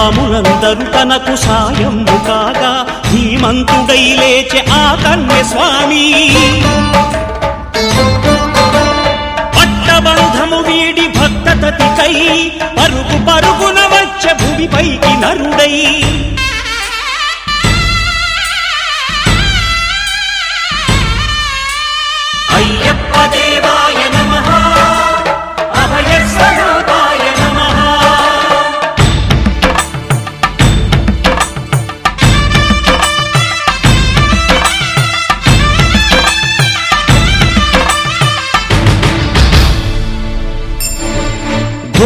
స్వాములందరూ తనకు సాయము కాగా ధీమంతుడై లేచే ఆ కన్య స్వామి పట్టబంధము వీడి భక్త తతికై పరుగు పరుగున వచ్చే భూమిపైకి నరుడై.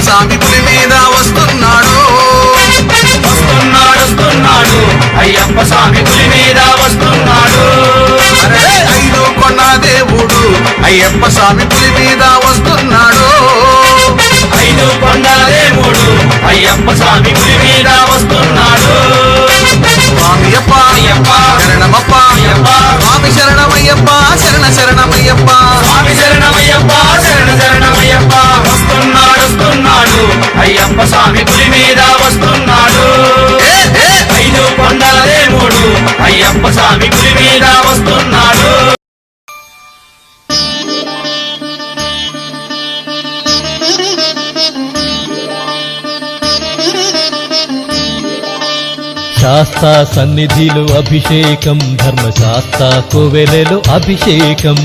అయ్యప్ప పులి మీద వస్తున్నాడు. వస్తున్నాడు వస్తున్నాడు. అయ్యప్ప స్వామి పులి మీద వస్తున్నాడు. అరే ఐదు కొన్న దేవుడు. అయ్యప్ప స్వామి పులి మీద వస్తున్నాడు. ఐదు కొండల దేవుడు. అయ్యప్ప స్వామి పులి మీద వస్తున్నాడు. స్వామియప్ప అయ్యప్ప. శరణమప్ప అయ్యప్ప. స్వామి శరణమయ్యప్ప శరణ శరణమయ్యప్ప స్వామి శరణమయ్యప్ప శరణ శరణమయ్యప్ప. వస్తున్నాడు వస్తున్నాడు. అయ్యప్ప స్వామి పులి మీద వస్తున్నాడు. ఐదు కొండల దేవుడు అయ్యప్ప స్వామి పులి మీద వస్తున్నాడు. శాస్తా సన్నిధిలో అభిషేకం ధర్మశాస్త్ర కోవెలలో అభిషేకం.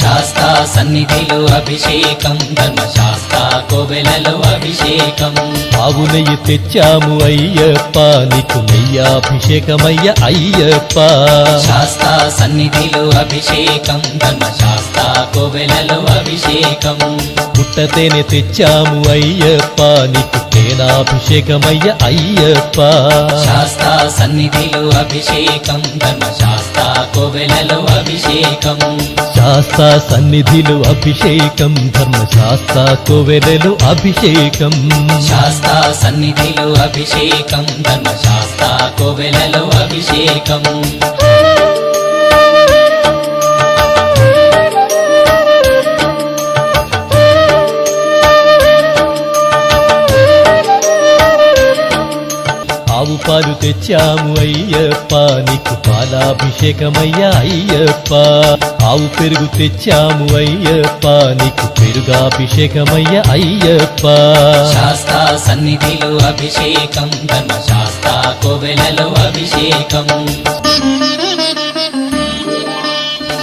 శాస్తా సన్నిధిలో అభిషేకం ధర్మశాస్త్ర కోవెలలో అభిషేకం. ఆవు నెయ్యి తెచ్చాము అయ్యప్ప నీకు నెయ్యాభిషేకమయ్య అయ్యప్ప. శాస్తా సన్నిధిలో అభిషేకం ధర్మశాస్త్ర కోవెలలో అభిషేకం. పుట్టతేనె తెచ్చాము అయ్యప్ప నీకు తేనాభిషేకమయ్య అయ్యప్ప. శాస్తా సన్నిధిలో అభిషేకం ధర్మశాస్త్ర కోవెలలో అభిషేకం. శాస్త్ర సన్నిధిలో అభిషేకం ధర్మశాస్త్ర కోవెలలో అభిషేకం. శాస్తా సన్నిధిలో అభిషేకం ధర్మశాస్త్ర కోవెలలో అభిషేకం. పాలు తెచ్చాము అయ్యప్ప నీకు పాలాభిషేకమయ్యా అయ్యప్ప. ఆవు పెరుగు తెచ్చాము అయ్యప్ప నీకు పెరుగాభిషేకమయ్య అయ్యప్ప. శాస్తా సన్నిధిలో అభిషేకం ధర్మశాస్త్ర కోవెలలో అభిషేకం.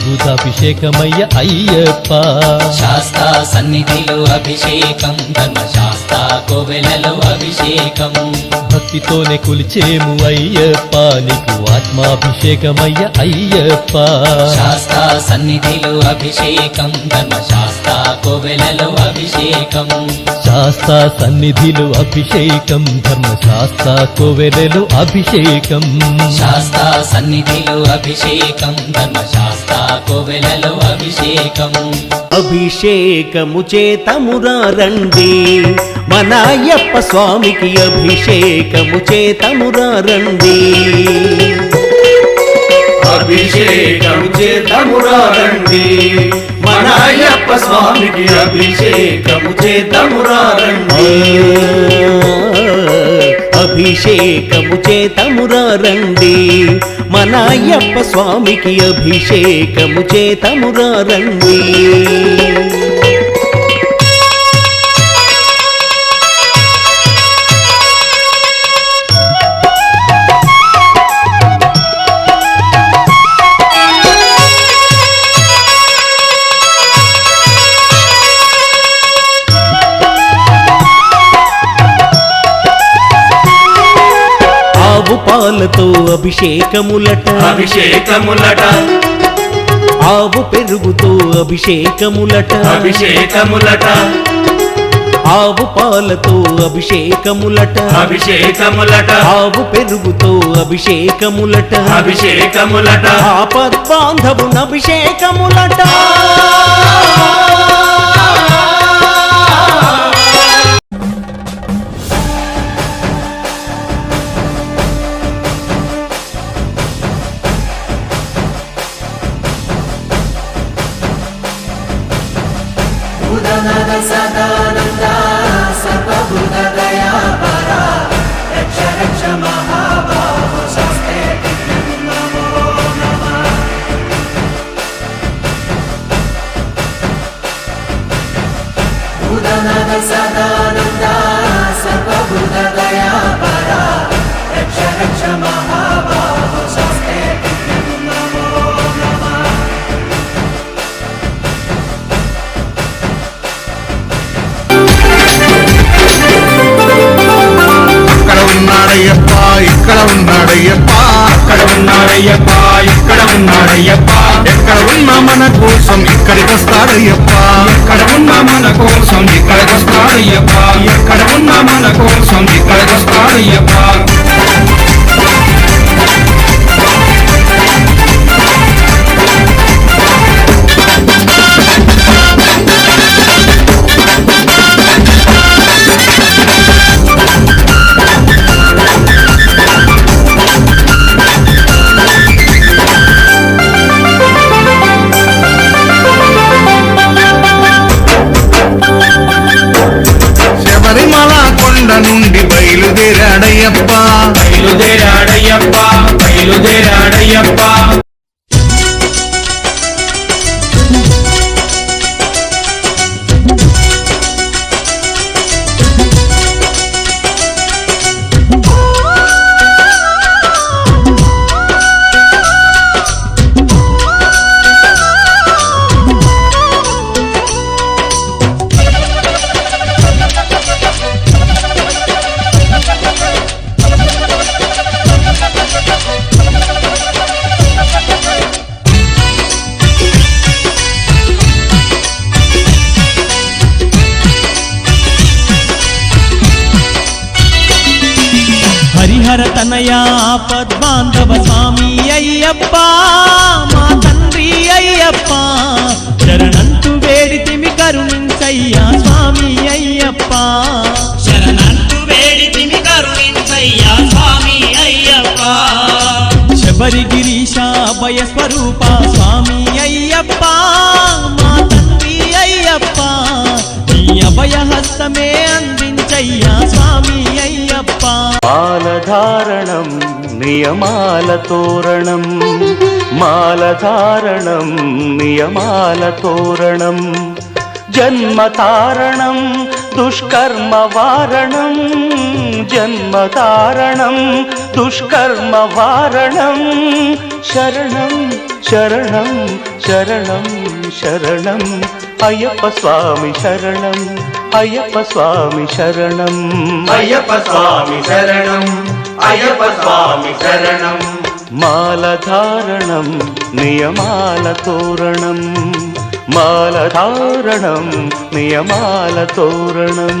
విభూతాభిషేకమయ్య అయ్యప్ప. శాస్తా సన్నిధిలో అభిషేకం ధర్మశాస్త్ర కోవెలలో అభిషేకం. భక్తితోనే కొలిచేము అయ్యప్ప నీకు ఆత్మాభిషేకమయ్య అయ్యప్ప. శాస్తా సన్నిధిలో అభిషేకం ధర్మశాస్త్ర కోవెలలో అభిషేకం. శాస్త్ర సన్నిధిలో అభిషేకం ధర్మశాస్త్ర కోవెలలో అభిషేకం. శాస్తా సన్నిధిలో అభిషేకం ధర్మశాస్త్ర కోవెలలో అభిషేకం అభిషేకము చేతమురా రండి. మన అయ్యప్ప స్వామికి అభిషేకము చేతమురా రండి. అభిషేకం చేద్దామురా రండి. మన అయ్యప్ప స్వామికి అభిషేకము చేద్దామురా రండి. అభిషేకము చేతమురా రండి మన అయ్యప్ప స్వామికి అభిషేకము చేతమురా రండి పాలతో అభిషేకములట. అభిషేకములట. ఆవు పెరుగుతో అభిషేకములట. అభిషేకములట. ఆవు పాలతో అభిషేకములట. అభిషేకములట. ఆవు పెరుగుతో అభిషేకములట. అభిషేకములట. ఆపద్బాంధవున అభిషేకములట ఉన్నాడయ్యప్ప ఇక్కడ ఉన్నాడయ్యప్ప ఎక్కడ ఉన్నా మన కోసం ఇక్కడికి వస్తాడయ్యప్ప ఎక్కడ ఉన్నా మన కోసం ఇక్కడికి వస్తాడయ్యప్ప ఎక్కడ ఉన్నా మన కోసం ఇక్కడికి వస్తాడయ్యప్ప నుండి బయలుదేరాడయ్యప్ప బయలుదేరాడయ్యప్ప హరిహర తనయాపద్బాంధవ స్వామి అయ్యప్ప మా తండ్రి అయ్యప్ప. శరణంతు వేడితిమి కరుణించయ్యా స్వామి అయ్యప్ప. శరణంతు వేడితిమి కరుణించయ్యా స్వామి అయ్యప్ప. శబరి గిరీశ స్వరూప స్వామి అయ్యప్ప మా తండ్రి అయ్యప్ప. నీ అభయ హస్తమే అందించయ్యా నియమాల తోరణం జన్మతారణం దుష్కర్మ వారణం జన్మతారణం దుష్కర్మ వారణం శరణం శరణం శరణం శరణం అయ్యప్ప స్వామి శరణం అయ్యప్ప స్వామి శరణం అయ్యప్ప స్వామి శరణం అయ్యప్ప స్వామి శరణం మాలధారణం నియమాల తోరణం మాలధారణం నియమాల తోరణం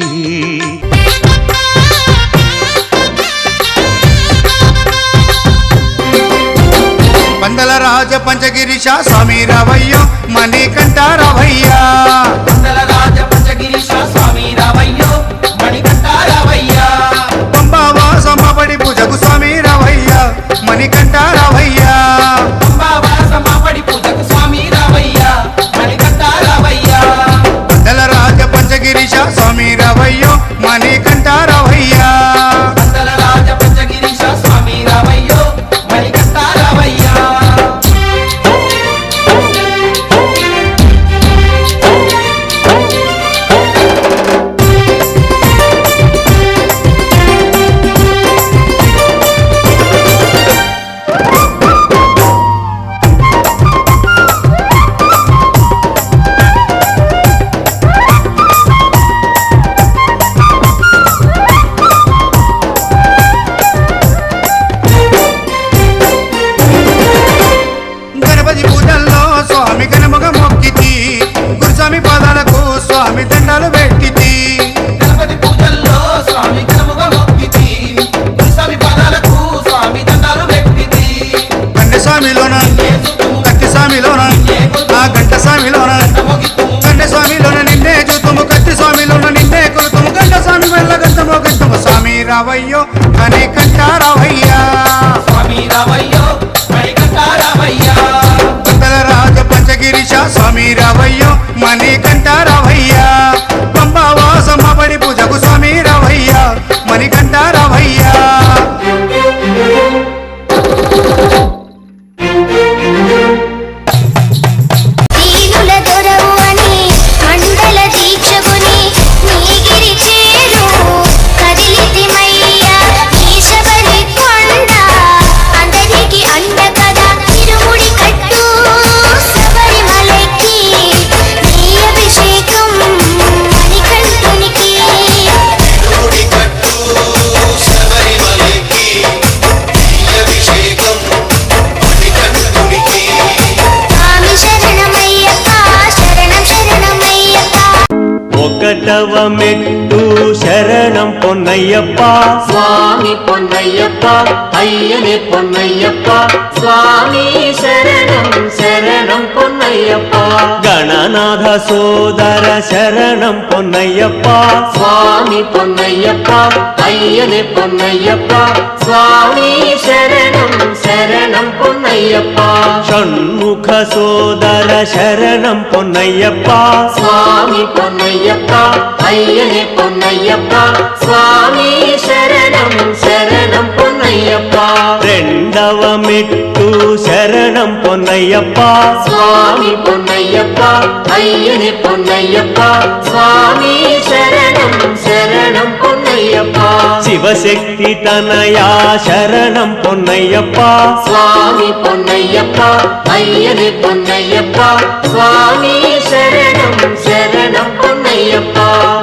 పందల రాజ పంచగిరిశ స్వామి రావయ్యో మణికంఠ రావయ్యా. రాజ పంచగిరీశ స్వామి రావయ్యో మణికంఠ రావయ్యా. పంబావాస మాపడి పూజకు స్వామి రావయ్యా మణికంఠ రావయ్యా. అంబావాస మాపడి పూజకు స్వామి రావయ్యా మణికంఠ రావయ్యా. పందల రాజ పంచగిరిశ స్వామి రావయ్యో మణికంఠ రావయ్యా. தவமெட்டு சரணம் பொன்னையப்பா. சுவாமி பொன்னையப்பா ஐயனே பொன்னையப்பா. சுவாமி சரணம் சரணம் பொன்னையப்பா. கணநாத சோதர சரணம் பொன்னையப்பா. சுவாமி பொன்னையப்பா ஐயனே பொன்னையப்பா. சுவாமி சரணம் శరణం శరణం పొన్నయ్యప్ప షణ్ముఖ సోదర శరణం పొన్నయ్యప్ప స్వామి పొన్నయ్యప్ప అయ్యనే పొన్నయ్యప్ప స్వామి శరణం శరణం పొన్నయ్యప్ప రెండవ మెట్టు శరణం పొన్నయ్యప్ప స్వామి పొన్నయ్యప్ప అయ్యని పొన్నయ్యప్ప స్వామి శరణం శరణం పొన్నయ్యప్ప శివశక్తి తనయా శరణం పొన్నయ్యప్ప స్వామి పొన్నయ్యప్ప అయ్యని పొన్నయ్యప్ప స్వామి శరణం శరణం పొన్నయ్యప్ప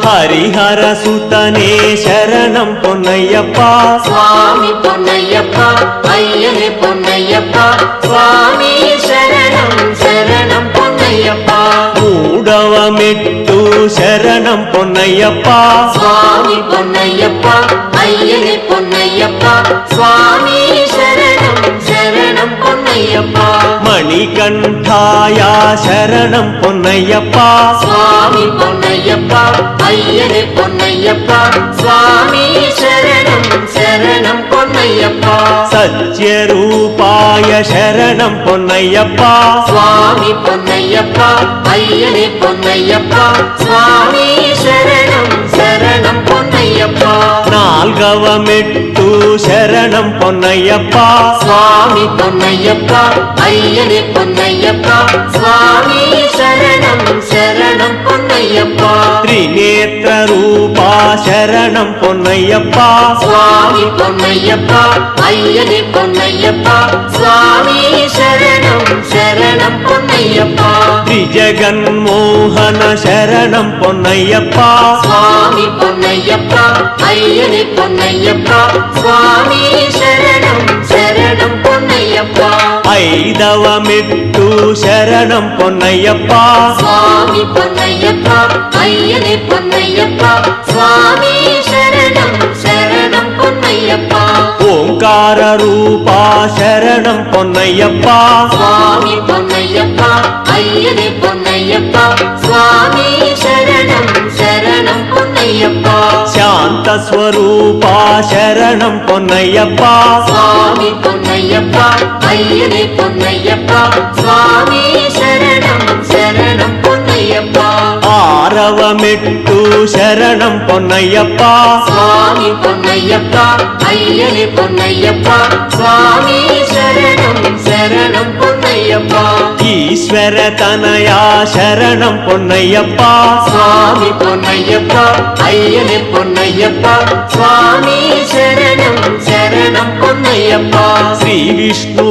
హరిహర సుతనే శరణం పొన్నయ్యప్ప స్వామి పొన్నయ్యప్ప అయ్యని పొన్నయ్యప్ప స్వామి శరణం శరణం పొన్నయ్యప్ప మూడవ మూడవ మెట్టు శరణం పొన్నయ్యప్ప స్వామి పొన్నయ్యప్ప అయ్యని పొన్నయ్యప్ప స్వామి శరణం శరణం పొన్నయ్యప్ప మణికంఠాయ శరణం పొన్నయ్యప్ప స్వామి పొన్నయ్యప్ప అయ్యని పొన్నయ్యప్ప స్వామి శరణం శరణం పొన్నయ్యప్ప సత్యరూపాయ శరణం పొన్నయ్యప్ప స్వామి పొన్నయ్యప్ప అయ్యని పొన్నయ్యప్ప స్వామి శరణం శరణం పొన్నయ్యప్ప నాల్గవ మెట్టు శరణం పొన్నయ్యప్ప స్వామి పొన్నయ్యప్ప అయ్యని పొన్నయ్యప్ప స్వామి శరణం శరణం పొన్నయ్యప్ప త్రినేత్ర రూపా శరణం పొన్నయ్యప్ప స్వామి పొన్నయ్యప్ప అయ్యని పొన్నయ్యప్ప స్వామి శరణం శరణం పొన్నయ్యప్ప త్రిజగన్మోహన శరణం పొన్నయ్యప్ప స్వామి పొన్నయ్యప్ప అయ్యని పొన్నయ్యప్ప స్వామి శరణం శరణం పొన్నయ్యప్ప ఐదవ మెట్టు శరణం పొన్నయ్యప్ప స్వామి పొన్నయ్యప్ప అయ్యని పొన్నయ్యప్ప స్వామి శరణం శరణం పొన్నయ్యప్ప ఓంకార రూపా శరణం పొన్నయ్యప్ప స్వామి పొన్నయ్యప్ప అయ్యని పొన్నయ్యప్ప స్వామి శరణం శరణం పొన్నయ్యప్ప శాంత స్వరూపా శరణం పొన్నయ్యప్ప స్వామి పొన్నయ్యప్ప అయ్యని పొన్నయ్యప్ప స్వామి శరణం శరణం పొన్నయ్యప్ప ఆరవ మెట్టు శరణం పొన్నయ్యప్ప స్వామి పొన్నయ్యప్ప అయ్యని పొన్నయ్యప్ప స్వామి శరణం శరణం పొన్నయ్యప్ప ఈశ్వర తనయా శరణం పొన్నయ్యప్ప స్వామి పొన్నయ్యప్ప అయ్యని పొన్నయ్యప్ప స్వామి శరణం శరణం పొన్నయ్యప్ప శ్రీ విష్ణు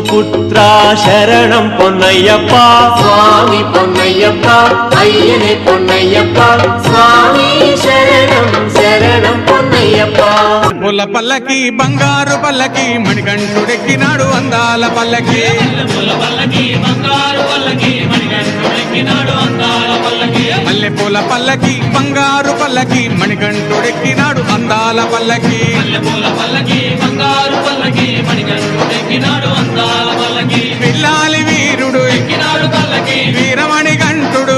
పుల్ల పల్లకి బంగారు పల్లకి మణికంఠుడెక్కినాడు అందాల పల్లకి. మల్లె పూల పల్లకి బంగారు పల్లకి మణికంఠుడెక్కినాడు అందాల పల్లకి. పిల్లాలి వీరుడు. వీరమణి గంటుడు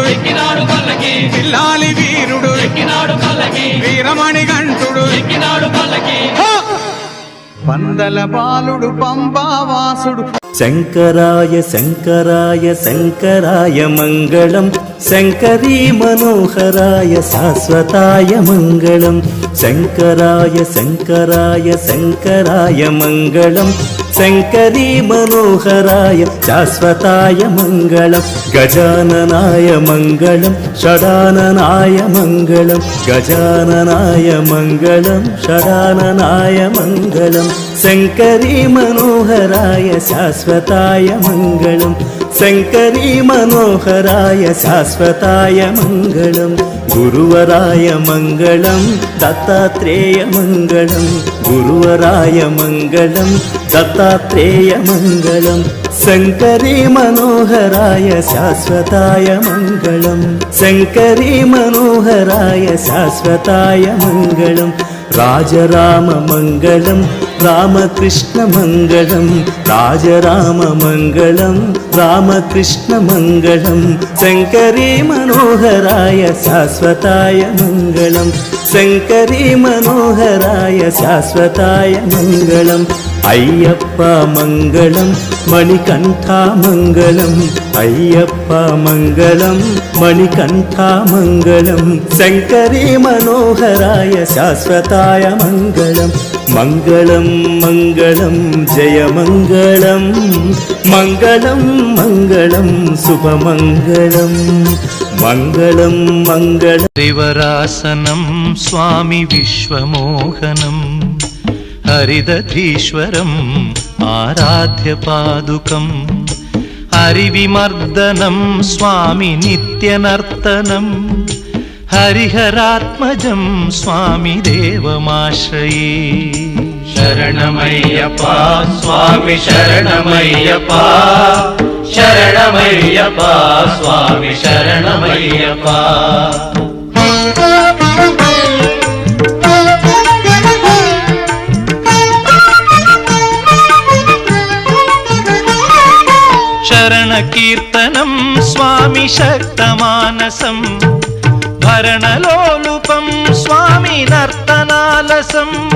పిల్లాలి వీరుడు. వీరమణి గంటుడు పందల బాలుడు పంబావాసుడు. శంకరాయ శంకరాయ శంకరాయ మంగళం. శంకరీ మనోహరాయ శాశ్వతాయ మంగళం. శంకరాయ శంకరాయ శంకరాయ మంగళం. శంకరీ మనోహరాయ శాశ్వతాయ మంగళం గజాననాయ మంగళం షడాననాయ మంగళం గజాననాయ మంగళం షడాననాయ మంగళం. శంకరీ మనోహరాయ శాశ్వతాయ మంగళం शङ्करी मनोहराय शाश्वताय मङ्गलं गुरुवराय मङ्गलं दत्तात्रेय मङ्गलं गुरुवराय मङ्गलं दत्तात्रेयमङ्गलं शङ्करी मनोहराय शाश्वताय मङ्गलं शङ्करी मनोहराय शाश्वताय मङ्गलं राजरामङ्गलम् మంగళం రామకృష్ణ మంగళం రాజరామ మంగళం రామకృష్ణ మంగళం శంకరీ మనోహరాయ శాశ్వతాయ మంగళం శంకరీ మనోహరాయ శాశ్వతాయ మంగళం అయ్యప్ప మంగళం మణికంఠ మంగళం అయ్యప్ప మంగళం మణికంఠ మంగళం శంకరీ మనోహరాయ శాశ్వతాయ మంగళం మంగళం మంగళం జయ మంగళం మంగళం మంగళం శుభమంగళం మంగళం మంగళం త్రివరాసనం స్వామి విశ్వమోహనం హరిదధీశ్వరం ఆరాధ్య పాదుకం హరివిమర్దనం స్వామి నిత్యనర్తనం హరిహరాత్మజం స్వామి దేవమాశ్రయే శరణమయ్యప్ప స్వామి శరణమయ్యప్ప స్వామి శక్తమానసం. భరణలోలుపం స్వామి నర్తనాలసం.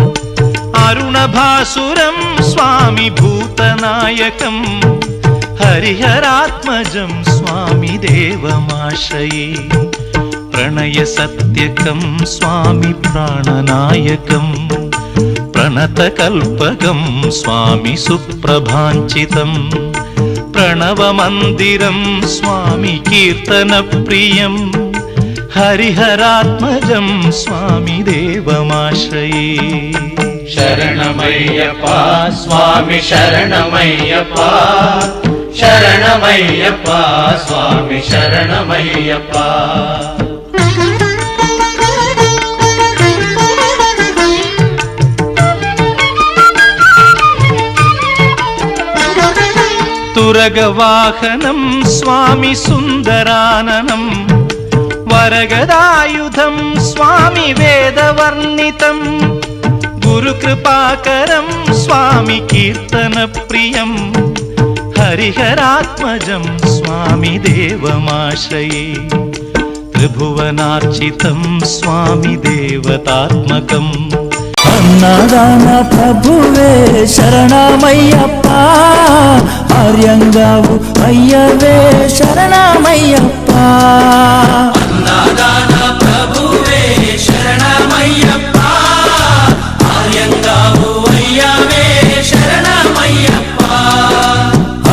అరుణభాసురం స్వామి భూతనాయకం. హరిహరాత్మజం స్వామి దేవమాశ్రయే. ప్రణయ సత్యకం స్వామి ప్రాణనాయకం. ప్రణతకల్పకం స్వామి సుప్రభాంచితం. ప్రణవమందిరం స్వామి కీర్తనప్రియం హరిహరాత్మజం స్వామి దేవమాశ్రయే శరణమయ్యప్ప స్వామి శరణమయ్యప్ప శరణమయ్యప్ప స్వామి శరణమయ్యప్ప తురగవాహనం స్వామి సుందరాననం. వరగదాయుధం స్వామి వేదవర్ణితం. గురుకృపాకరం స్వామి కీర్తన ప్రియం. హరిహరాత్మజం స్వామి దేవమాశ్రయే. త్రిభువనార్చితం స్వామి దేవతాత్మకం. అన్నదాన ప్రభువే శరణమయ్యప్ప. ఆర్యంగావు అయ్యవే శరణమయ్యప్ప.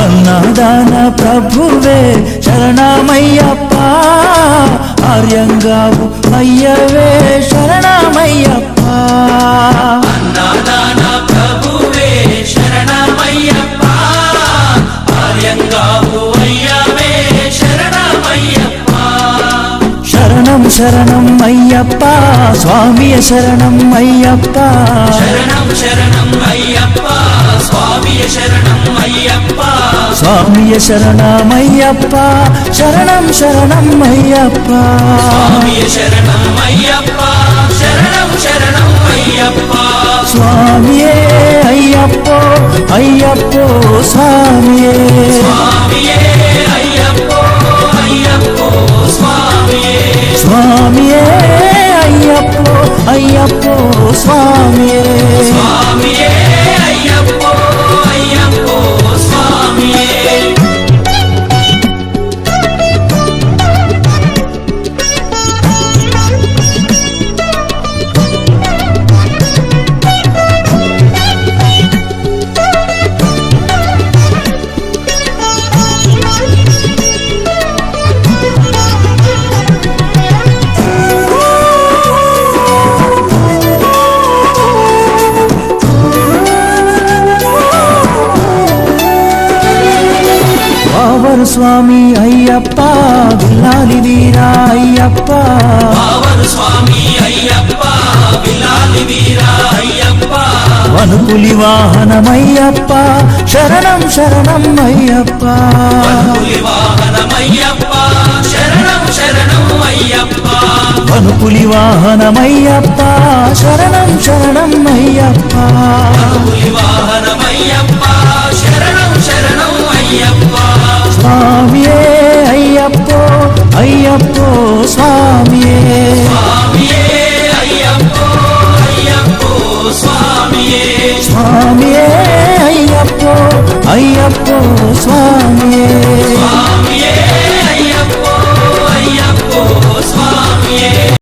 అన్నదాన ప్రభువే శరణమయ్యప్ప. ఆర్యంగావు అయ్యవే శరణమయ్యప్ప. శరణం శరణం అయ్యప్ప స్వామియ శరణం అయ్యప్ప. స్వామియ శరణమయ్యప్ప శరణం శరణం అయ్యప్ప. స్వామియే అయ్యప్పో అయ్యప్పో స్వామియే స్వామియే. అయ్యప్ప. వనుపులి వాహనమయ్యప్ప. శరణం శరణం అయ్యప్ప. వనుపులి వాహనమయ్యప్ప. శరణం శరణం అయ్యప్ప. స్వామియే అయ్యప్ప. అయ్యప్పో స్వామియే. స్వామియే అయ్యప్పో అయ్యప్పో స్వామియే.